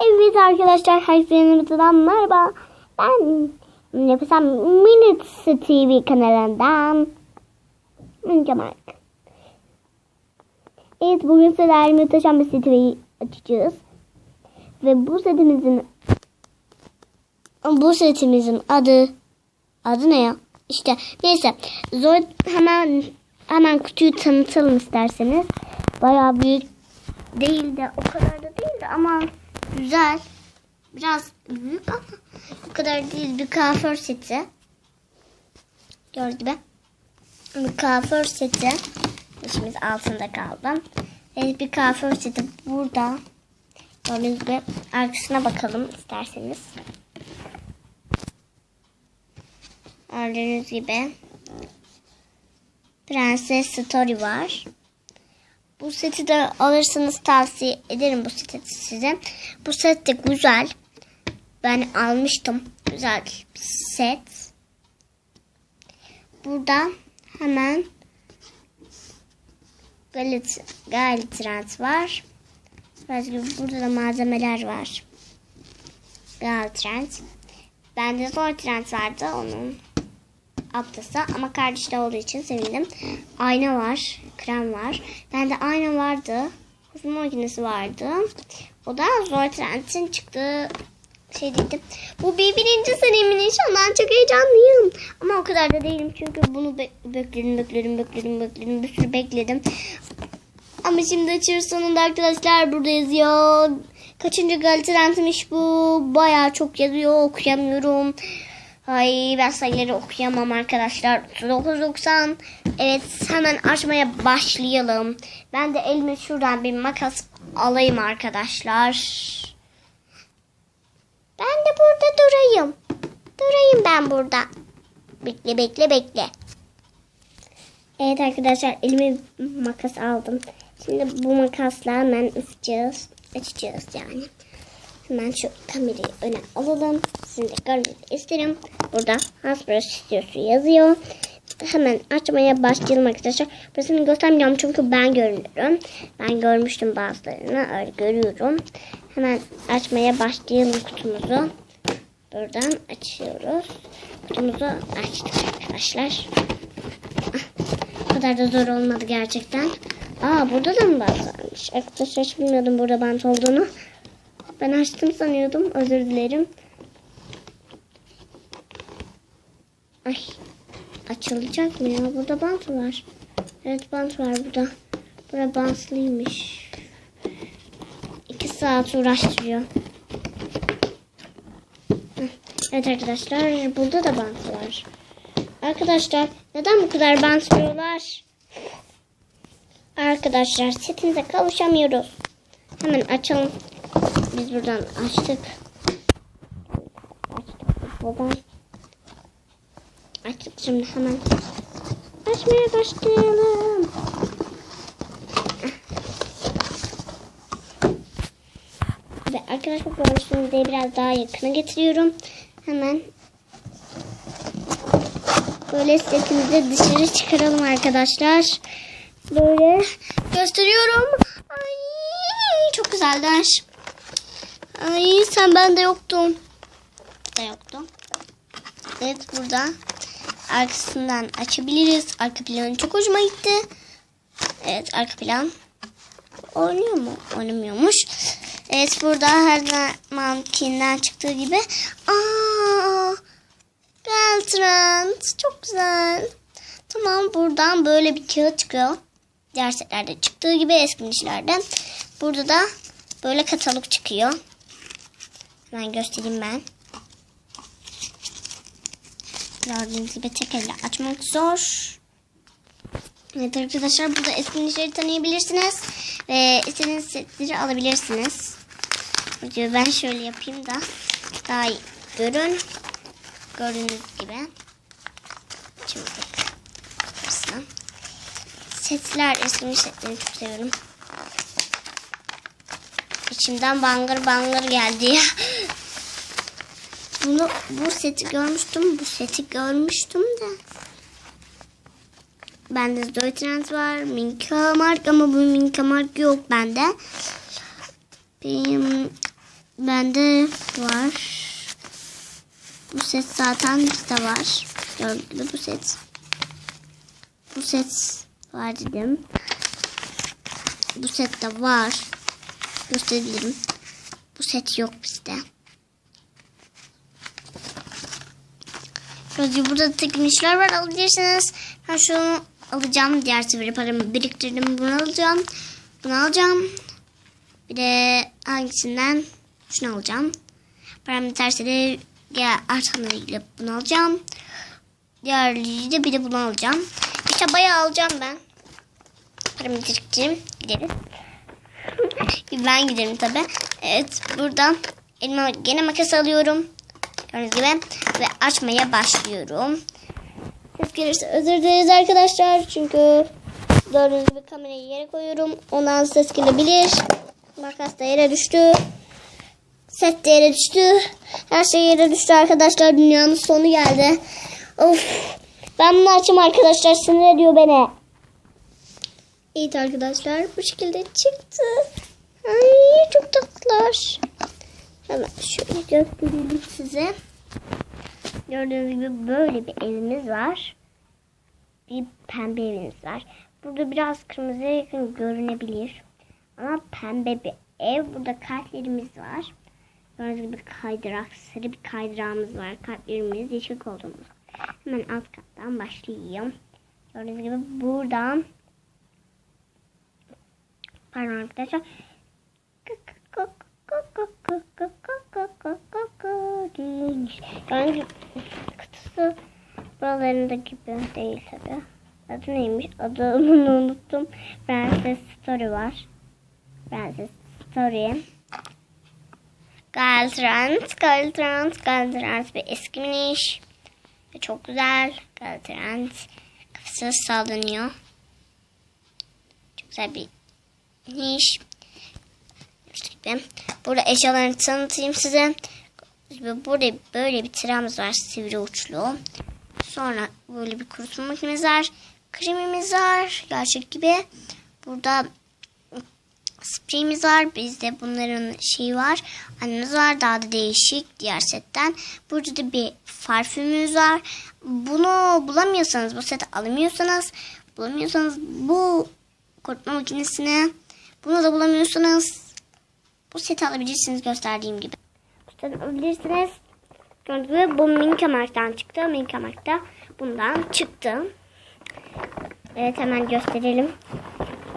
Evet arkadaşlar herkese yanımızdan merhaba. Ben yapısam Minutes TV kanalından Mince Mark. Evet bugün sizlerle muhteşem bir siteyi açacağız. Ve bu setimizin bu setimizin adı adı ne ya? İşte neyse zor hemen hemen kutuyu tanıtalım isterseniz. Bayağı büyük değil de o kadar da değil de ama güzel. Biraz büyük ama o kadar değil bir kuaför seti. Gördüğünüz gibi. Bir kuaför seti. İşimiz altında kaldı. Evet bir kuaför seti burada. Gördüğünüz gibi arkasına bakalım isterseniz. Gördüğünüz gibi Prenses Story var. Bu seti de alırsanız tavsiye ederim bu seti size. Bu set de güzel. Ben almıştım. Güzel bir set. Burada hemen Galit, Galitrant var. Biraz burada da malzemeler var. Galitrant. Bende zor trend vardı onun ablası ama kardeşler olduğu için sevindim. Ayna var, krem var. Bende ayna vardı. Hızlı makinesi vardı. O da Zor Trend'in çıktığı şey değildi. Bu bir birinci senemin inşallah çok heyecanlıyım. Ama o kadar da değilim çünkü bunu be bekledim, bekledim, bekledim, bekledim. Bir sürü bekledim. Ama şimdi açıyoruz sonunda arkadaşlar burada yazıyor. Kaçıncı Galatasaray'mış bu? Bayağı çok yazıyor okuyamıyorum. Ay ben sayıları okuyamam arkadaşlar. 990. Evet hemen açmaya başlayalım. Ben de elime şuradan bir makas alayım arkadaşlar. Ben de burada durayım. Durayım ben burada. Bekle bekle bekle. Evet arkadaşlar elime makas aldım. Şimdi bu makasla hemen açacağız. Açacağız yani. Hemen şu kamerayı öne alalım. Sizin de görmenizi isterim. Burada Hasbro Stüdyosu yazıyor. Hemen açmaya başlayalım arkadaşlar. Burasını göstermeyeceğim çünkü ben görünüyorum. Ben görmüştüm bazılarını. Öyle görüyorum. Hemen açmaya başlayalım kutumuzu. Buradan açıyoruz. Kutumuzu açtık arkadaşlar. O kadar da zor olmadı gerçekten. Aa burada da mı bant varmış? Arkadaşlar hiç bilmiyordum burada bant olduğunu. Ben açtım sanıyordum. Özür dilerim. Ay. Açılacak mı ya? Burada bant var. Evet bant var burada. Burada bantlıymış. İki saat uğraştırıyor. Evet arkadaşlar. Burada da bant var. Arkadaşlar neden bu kadar bantlıyorlar? Arkadaşlar setimize kavuşamıyoruz. Hemen açalım. Biz buradan açtık. Açtık buradan. Açtık şimdi hemen. Açmaya başlayalım. Ve arkadaşlar gördüğünüz gibi biraz daha yakına getiriyorum. Hemen böyle setimizi dışarı çıkaralım arkadaşlar. Böyle gösteriyorum. Ay çok güzeller. Ay sen bende yoktun. Da yoktu. Evet burada arkasından açabiliriz. Arka planı çok hoşuma gitti. Evet arka plan. Oynuyor mu? Oynamıyormuş. Evet burada her zamankinden çıktığı gibi. Aa, Beltrand. Çok güzel. Tamam buradan böyle bir kağıt çıkıyor. Diğer setlerde çıktığı gibi eski dişlerde. Burada da böyle katalog çıkıyor. Hemen göstereyim ben. Gördüğünüz gibi tek elle açmak zor. Evet arkadaşlar burada eski dişleri tanıyabilirsiniz. Ve istediğiniz setleri alabilirsiniz. Videoyu ben şöyle yapayım da daha iyi görün. Gördüğünüz gibi. Şimdi burasına. Setler, eski setlerini çok seviyorum. İçimden bangır bangır geldi ya. Bunu bu seti görmüştüm. Bu seti görmüştüm de. Bende Zoe Trend var. Minka Mark ama bu Minka Mark yok bende. Benim bende var. Bu set zaten bizde var. Gördüğünüz bu set. Bu set var dedim. Bu set de var. Gösterebilirim. Bu set yok bizde. Şöyle burada tıkmışlar var alabilirsiniz. Ben şunu alacağım. Diğer sivri paramı biriktirdim. Bunu alacağım. Bunu alacağım. Bir de hangisinden? Şunu alacağım. Param biterse diğer artanla ilgili bunu alacağım. Diğerleri de bir de bunu alacağım. İşte bayağı alacağım ben. Paramı biriktireyim. Gideriz. ben giderim tabi. Evet buradan elime gene makas alıyorum. Gördüğünüz gibi ve açmaya başlıyorum. Ses gelirse özür dileriz arkadaşlar. Çünkü gördüğünüz gibi kamerayı yere koyuyorum. Ondan ses gelebilir. Makas da yere düştü. Set de yere düştü. Her şey yere düştü arkadaşlar. Dünyanın sonu geldi. Of. Ben bunu açayım arkadaşlar. Sinir ediyor beni. Evet arkadaşlar. Bu şekilde çıktı. Ay çok tatlılar. Hemen şöyle göstereyim size. Gördüğünüz gibi böyle bir evimiz var. Bir pembe evimiz var. Burada biraz kırmızıya yakın görünebilir. Ama pembe bir ev. Burada kalplerimiz var. Gördüğünüz gibi kaydırak, sarı bir kaydırağımız var. Kalplerimiz yeşil koltuğumuz. Hemen alt kattan başlayayım. Gördüğünüz gibi buradan pardon arkadaşlar yani kutusu buralarında gibi değil tabi. Adı neymiş? Adını unuttum. Princess Story var. Princess Story. Galtrans, Galtrans, Galtrans bir eskimiş. Ve çok güzel. Galtrans. Kafası sallanıyor. Çok güzel bir niş. Burada eşyalarını tanıtayım size. Burada böyle bir tiramız var sivri uçlu. Sonra böyle bir kurutma makinemiz var. Kremimiz var. Gerçek gibi. Burada spreyimiz var. Bizde bunların şeyi var. Annemiz var. Daha da değişik diğer setten. Burada da bir parfümümüz var. Bunu bulamıyorsanız, bu seti alamıyorsanız, bulamıyorsanız bu kurutma makinesini bunu da bulamıyorsanız bu seti alabilirsiniz gösterdiğim gibi. Alabilirsiniz. Gördüğünüz gibi bu Minkamark'tan çıktı. Minkamark'ta bundan çıktı. Evet hemen gösterelim.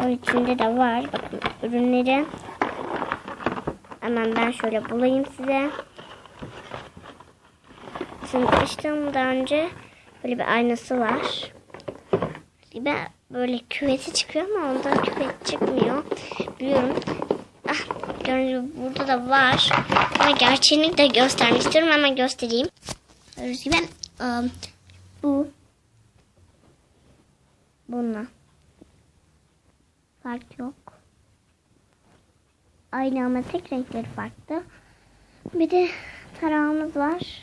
Onun içinde de var. Bakın ürünleri. Hemen ben şöyle bulayım size. Tanıtmıştım daha önce. Böyle bir aynası var. Gibi böyle küveti çıkıyor ama onda küvet çıkmıyor. Biliyorum. Gördüğünüz gibi burada da var. Ama gerçeğini de göstermek istiyorum. Hemen göstereyim. Gördüğünüz gibi um, bu bununla fark yok. Aynı ama tek renkleri farklı. Bir de tarağımız var.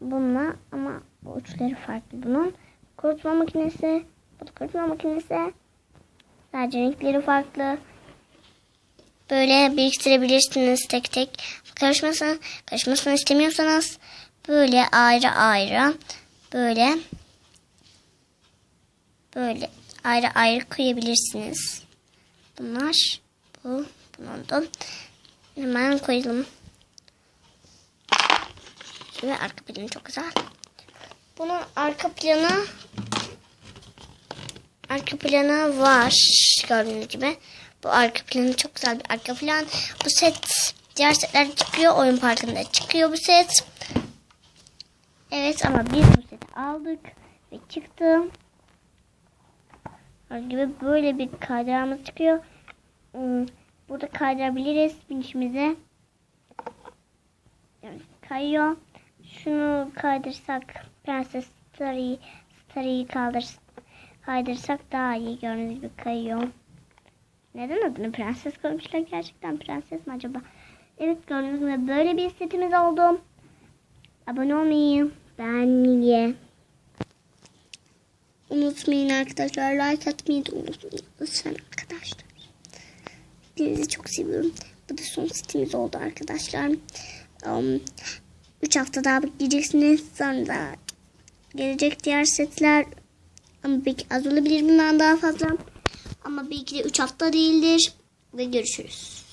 Bununla ama uçları farklı bunun. Kurutma makinesi. Bu da kurutma makinesi. Sadece renkleri farklı. Böyle biriktirebilirsiniz tek tek. Karışmasın, karışmasını istemiyorsanız böyle ayrı ayrı böyle böyle ayrı ayrı koyabilirsiniz. Bunlar bu bunun da hemen koyalım. Şimdi arka planı çok güzel. Bunun arka planı arka planı var gördüğünüz gibi. Bu arka planı çok güzel bir arka plan. Bu set diğer setler çıkıyor. Oyun parkında çıkıyor bu set. Evet ama biz bu seti aldık ve çıktı. Gördüğünüz gibi böyle bir kaydırağımız çıkıyor. Hmm, Burada kaydırabiliriz binişimize. Yani kayıyor. Şunu kaydırsak Prenses Starry'i Starry'i kaldır kaydırsak daha iyi gördüğünüz gibi kayıyor. Neden adını prenses koymuşlar? Gerçekten prenses mi acaba? Evet gördüğünüz gibi böyle bir setimiz oldu. Abone olmayı, beğenmeyi unutmayın arkadaşlar. Like atmayı da unutmayın. Lütfen arkadaşlar. Hepinizi çok seviyorum. Bu da son setimiz oldu arkadaşlar. 3 hafta daha bekleyeceksiniz. Sonra da gelecek diğer setler. Ama belki az olabilir bundan daha fazla. Ama belki de 3 hafta değildir. Ve görüşürüz.